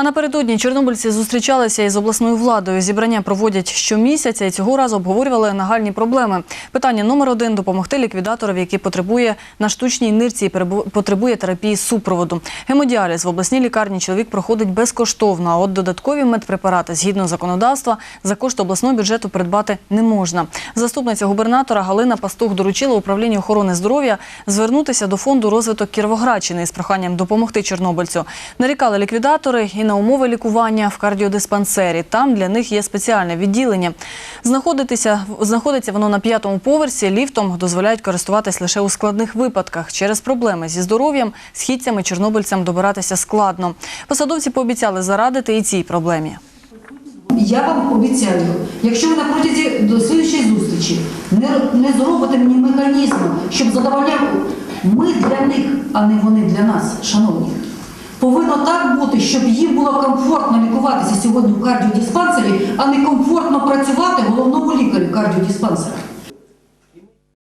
А напередодні чорнобильці зустрічалися із обласною владою. Зібрання проводять щомісяця і цього разу обговорювали нагальні проблеми. Питання номер один допомогти ліквідаторові, який потребує на штучній нирці і потребує терапії супроводу. Гемодіаліз в обласній лікарні чоловік проходить безкоштовно. А от додаткові медпрепарати згідно законодавства за кошти обласного бюджету придбати не можна. Заступниця губернатора Галина Пастух доручила управлінню охорони здоров'я звернутися до фонду розвиток Кіровоградщини з проханням допомогти чорнобильцю. Нарікали ліквідатори і на умови лікування в кардіодиспансері. Там для них є спеціальне відділення. Знаходитися знаходиться воно на п'ятому поверсі. Ліфтом дозволяють користуватись лише у складних випадках. Через проблеми зі здоров'ям східцями чорнобильцям добиратися складно. Посадовці пообіцяли зарадити і цій проблемі. Я вам обіцяю, якщо ви на протязі до слідчої зустрічі не, не зробите мені механізму, щоб задовольняв ми для них, а не вони для нас, шановні. Повинно так бути, щоб їм було комфортно лікуватися сьогодні в кардіодиспансері, а не комфортно працювати головному лікарю кардіодиспансера.